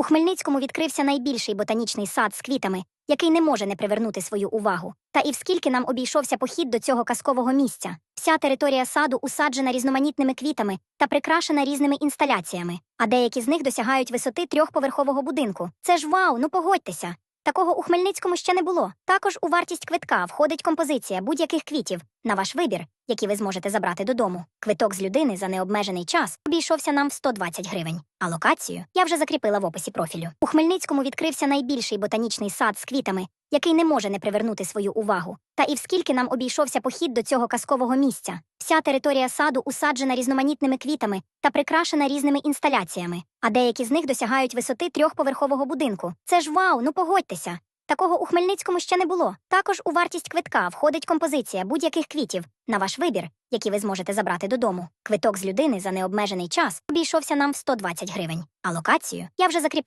У Хмельницькому відкрився найбільший ботанічний сад з квітами, який не може не привернути свою увагу. Та і вскільки нам обійшовся похід до цього казкового місця. Вся територія саду усаджена різноманітними квітами та прикрашена різними інсталяціями, а деякі з них досягають висоти трьохповерхового будинку. Це ж вау, ну погодьтеся. Такого у Хмельницькому ще не було. Також у вартість квитка входить композиція будь-яких квітів на ваш вибір, які ви зможете забрати додому. Квиток з людини за необмежений час обійшовся нам в 120 гривень. А локацію я вже закріпила в описі профілю. У Хмельницькому відкрився найбільший ботанічний сад з квітами, який не може не привернути свою увагу. Та і вскільки нам обійшовся похід до цього казкового місця. Вся територія саду усаджена різноманітними квітами та прикрашена різними інсталяціями, а деякі з них досягають висоти трьохповерхового будинку. Це ж вау, ну погодьтеся. Такого у Хмельницькому ще не було. Також у вартість квитка входить композиція будь-яких квітів на ваш вибір, які ви зможете забрати додому. Квиток з людини за необмежений час обійшовся нам в 120 гривень. А локацію я вже закріпила.